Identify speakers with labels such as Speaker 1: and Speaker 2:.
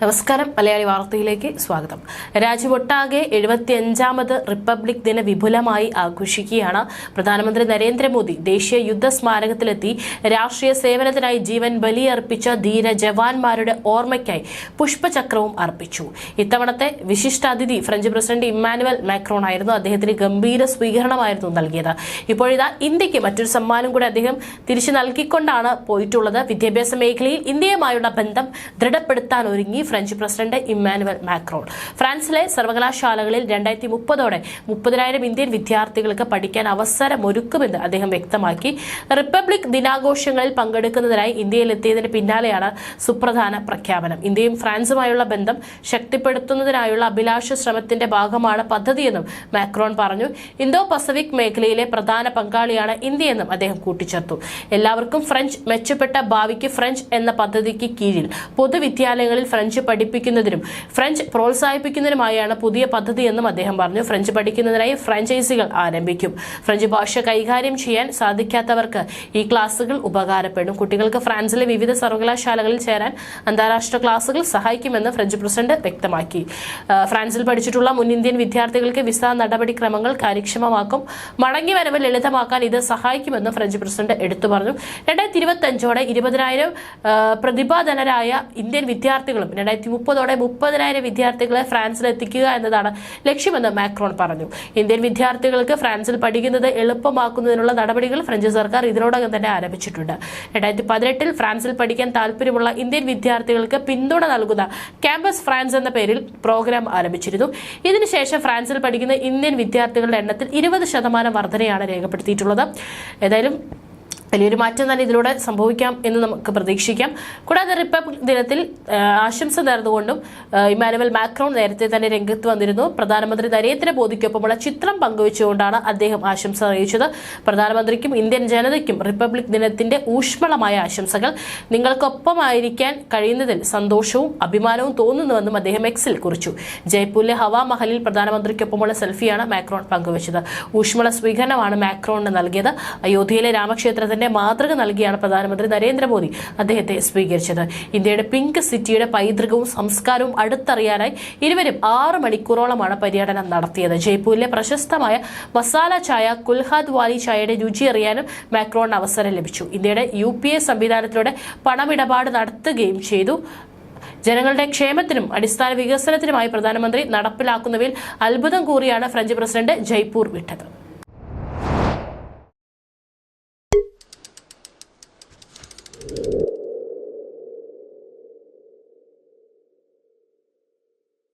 Speaker 1: നമസ്കാരം. മലയാളി വാർത്തയിലേക്ക് സ്വാഗതം. രാജ്യമൊട്ടാകെ എഴുപത്തിയഞ്ചാമത് റിപ്പബ്ലിക് ദിന വിപുലമായി ആഘോഷിക്കുകയാണ് പ്രധാനമന്ത്രി നരേന്ദ്രമോദി. ദേശീയ യുദ്ധ സ്മാരകത്തിലെത്തി രാഷ്ട്രീയ സേവനത്തിനായി ജീവൻ ബലിയർപ്പിച്ച ധീര ജവാന്മാരുടെ ഓർമ്മയ്ക്കായി പുഷ്പചക്രവും അർപ്പിച്ചു. ഇത്തവണത്തെ വിശിഷ്ടാതിഥി ഫ്രഞ്ച് പ്രസിഡന്റ് ഇമ്മാനുവൽ മാക്രോൺ ആയിരുന്നു. അദ്ദേഹത്തിന് ഗംഭീര സ്വീകരണമായിരുന്നു നൽകിയത്. ഇപ്പോഴിതാ ഇന്ത്യയ്ക്ക് മറ്റൊരു സമ്മാനം കൂടി അദ്ദേഹം തിരിച്ചു നൽകിക്കൊണ്ടാണ് പോയിട്ടുള്ളത്. വിദ്യാഭ്യാസ മേഖലയിൽ ഇന്ത്യയുമായുള്ള ബന്ധം ദൃഢപ്പെടുത്താൻ ഒരുങ്ങി. French president Emmanuel Macron. ഫ്രാൻസിലെ സർവകലാശാലകളിൽ രണ്ടായിരത്തി മുപ്പതോടെ മുപ്പതിനായിരം ഇന്ത്യൻ വിദ്യാർത്ഥികൾക്ക് പഠിക്കാൻ അവസരമൊരുക്കുമെന്ന് അദ്ദേഹം വ്യക്തമാക്കി. റിപ്പബ്ലിക് ദിനാഘോഷങ്ങളിൽ പങ്കെടുക്കുന്നതിനായി ഇന്ത്യയിലെത്തിയതിന് പിന്നാലെയാണ് സുപ്രധാന പ്രഖ്യാപനം. ഇന്ത്യയും ഫ്രാൻസുമായുള്ള ബന്ധം ശക്തിപ്പെടുത്തുന്നതിനായുള്ള അഭിലാഷ ശ്രമത്തിന്റെ ഭാഗമാണ് പദ്ധതിയെന്നും മാക്രോൺ പറഞ്ഞു. ഇന്തോ പസഫിക് മേഖലയിലെ പ്രധാന പങ്കാളിയാണ് ഇന്ത്യയെന്നും അദ്ദേഹം കൂട്ടിച്ചേർത്തു. എല്ലാവർക്കും ഫ്രഞ്ച് മെച്ചപ്പെട്ട ഭാവിക്ക് ഫ്രഞ്ച് എന്ന പദ്ധതിക്ക് കീഴിൽ പൊതുവിദ്യാലയങ്ങളിൽ ഫ്രഞ്ച് പഠിപ്പിക്കുന്നതിനും ഫ്രഞ്ച് പ്രോത്സാഹിപ്പിക്കുന്നതിനുമായാണ് പുതിയ പദ്ധതി പദ്ധതിയെന്നും അദ്ദേഹം പറഞ്ഞു. ഫ്രഞ്ച് പഠിക്കുന്നതിനായി ഫ്രാഞ്ചൈസികൾ ആരംഭിക്കും. ഫ്രഞ്ച് ഭാഷ കൈകാര്യം ചെയ്യാൻ സാധിക്കാത്തവർക്ക് ഈ ക്ലാസുകൾ ഉപകാരപ്പെടും. കുട്ടികൾക്ക് ഫ്രാൻസിലെ വിവിധ സർവകലാശാലകളിൽ ചേരാൻ അന്താരാഷ്ട്ര ക്ലാസുകൾ സഹായിക്കുമെന്ന് ഫ്രഞ്ച് പ്രസിഡന്റ് വ്യക്തമാക്കി. ഫ്രാൻസിൽ പഠിച്ചിട്ടുള്ള മുൻ ഇന്ത്യൻ വിദ്യാർത്ഥികൾക്ക് വിസ നടപടിക്രമങ്ങൾ കാര്യക്ഷമമാക്കും. മടങ്ങി വരവ് ലളിതമാക്കാൻ ഇത് സഹായിക്കുമെന്ന് ഫ്രഞ്ച് പ്രസിഡന്റ് എടുത്തു പറഞ്ഞു. രണ്ടായിരത്തി ഇരുപത്തി അഞ്ചോടെ ഇരുപതിനായിരം പ്രതിഭാധനരായ ഇന്ത്യൻ വിദ്യാർത്ഥികളും രണ്ടായിരത്തി മുപ്പതോടെ മുപ്പതിനായിരം വിദ്യാർത്ഥികളെ ഫ്രാൻസിൽ എത്തിക്കുക എന്നതാണ് ലക്ഷ്യമെന്ന് മാക്രോൺ പറഞ്ഞു. ഇന്ത്യൻ വിദ്യാർത്ഥികൾക്ക് ഫ്രാൻസിൽ പഠിക്കുന്നത് എളുപ്പമാക്കുന്നതിനുള്ള നടപടികൾ ഫ്രഞ്ച് സർക്കാർ ഇതിനോടകം തന്നെ ആരംഭിച്ചിട്ടുണ്ട്. രണ്ടായിരത്തി പതിനെട്ടിൽ ഫ്രാൻസിൽ പഠിക്കാൻ താല്പര്യമുള്ള ഇന്ത്യൻ വിദ്യാർത്ഥികൾക്ക് പിന്തുണ നൽകുന്ന ക്യാമ്പസ് ഫ്രാൻസ് എന്ന പേരിൽ പ്രോഗ്രാം ആരംഭിച്ചിരുന്നു. ഇതിനുശേഷം ഫ്രാൻസിൽ പഠിക്കുന്ന ഇന്ത്യൻ വിദ്യാർത്ഥികളുടെ എണ്ണത്തിൽ ഇരുപത് ശതമാനം വർധനയാണ് രേഖപ്പെടുത്തിയിട്ടുള്ളത്. ഏതായാലും വലിയൊരു മാറ്റം തന്നെ ഇതിലൂടെ സംഭവിക്കാം എന്ന് നമുക്ക് പ്രതീക്ഷിക്കാം. കൂടാതെ റിപ്പബ്ലിക് ദിനത്തിൽ ആശംസ നേർന്നുകൊണ്ടും ഇമാനുവൽ മാക്രോൺ നേരത്തെ തന്നെ രംഗത്ത് വന്നിരുന്നു. പ്രധാനമന്ത്രി നരേന്ദ്രമോദിക്കൊപ്പമുള്ള ചിത്രം പങ്കുവച്ചുകൊണ്ടാണ് അദ്ദേഹം ആശംസ അറിയിച്ചത്. പ്രധാനമന്ത്രിക്കും ഇന്ത്യൻ ജനതയ്ക്കും റിപ്പബ്ലിക് ദിനത്തിന്റെ ഊഷ്മളമായ ആശംസകൾ. നിങ്ങൾക്കൊപ്പമായിരിക്കാൻ കഴിയുന്നതിൽ സന്തോഷവും അഭിമാനവും തോന്നുന്നുവെന്നും അദ്ദേഹം എക്സിൽ കുറിച്ചു. ജയ്പൂരിലെ ഹവാ മഹലിൽ പ്രധാനമന്ത്രിക്കൊപ്പമുള്ള സെൽഫിയാണ് മാക്രോൺ പങ്കുവച്ചത്. ഊഷ്മള സ്വീകരണമാണ് മാക്രോണിന് നൽകിയത്. അയോധ്യയിലെ രാമക്ഷേത്രത്തിന്റെ മാതൃക നൽകിയാണ് പ്രധാനമന്ത്രി നരേന്ദ്രമോദി അദ്ദേഹത്തെ സ്വീകരിച്ചത്. ഇന്ത്യയുടെ പിങ്ക് സിറ്റിയുടെ പൈതൃകവും സംസ്കാരവും അടുത്തറിയാനായി ഇരുവരും ആറ് മണിക്കൂറോളമാണ് പര്യടനം നടത്തിയത്. ജയ്പൂരിലെ പ്രശസ്തമായ മസാല ചായ കുൽഹാദ് വാലി ചായയുടെ രുചി അറിയാനും മാക്രോൺ അവസരം ലഭിച്ചു. ഇന്ത്യയുടെ യു പി എ സംവിധാനത്തിലൂടെ പണമിടപാട് നടത്തുകയും ചെയ്തു. ജനങ്ങളുടെ ക്ഷേമത്തിനും അടിസ്ഥാന വികസനത്തിനുമായി പ്രധാനമന്ത്രി നടപ്പിലാക്കുന്നവയിൽ അത്ഭുതം കൂറിയാണ് ഫ്രഞ്ച് പ്രസിഡന്റ് ജയ്പൂർ വിട്ടത്.